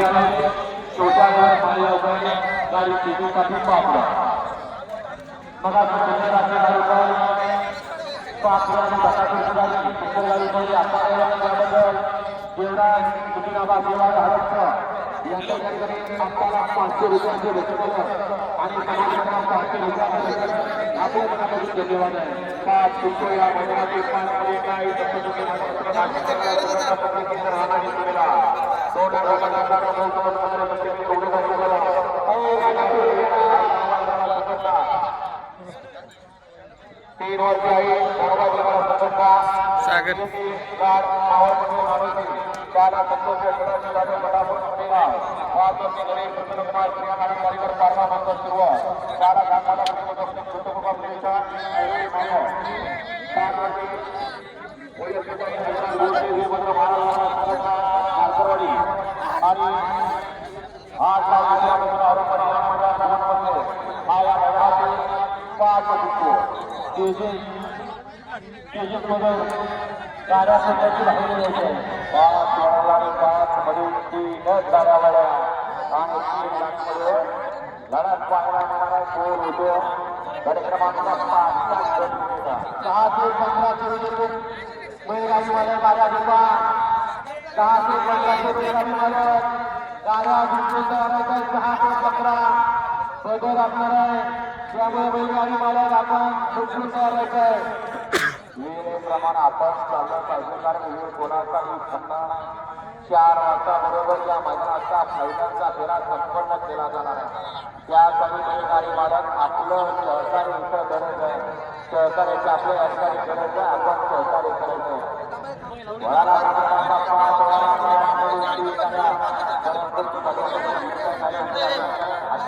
saudara saya banyak dari sini tapi Papua. Maka sebenarnya saya banyak Papua tidak Bakatun Sulawesi Bukan dari saya Pak Ewan Gabadol Jiran Bukina Basila Harapsa Yang terjadi Apalah Pasir Pasir Sebelum Ani Kemahiran Pasir Aku menanggung jadi wadah Pak Sukoya Mengerti Pak Kali Kai Terima kasih पटेला पाच दिसतो तेजसमध्ये कार्यासाठी पाच वेळा पाच मध्ये तीनच गाड्यावाड्या आणि तीन लाखमध्ये लढत पाहायला मिळाला कोण होतो कार्यक्रमाचा पाच सहा ते बैलगाडी मालक सहा ते पंधराशे बैलगाडी मालक सहा ते पंधरा बदल असणार आहे. त्यामुळे बैलगाडी मालक आपण दुसरी तयार आहे वेळेप्रमाणे आपण चाललं पाहिजे कारण वेळ कोणाचाही खंड चार वाजता बरोबर या मैदानाचा फायनलचा फेरा संपन्न केला जाणार आहे. त्यासाठी बैलगाडी मालक आपलं सहकार्याचं गरज आहे. सहकार्याची आपले अधिकारी गरज आहे आपण सहकार्य करायचं आहे.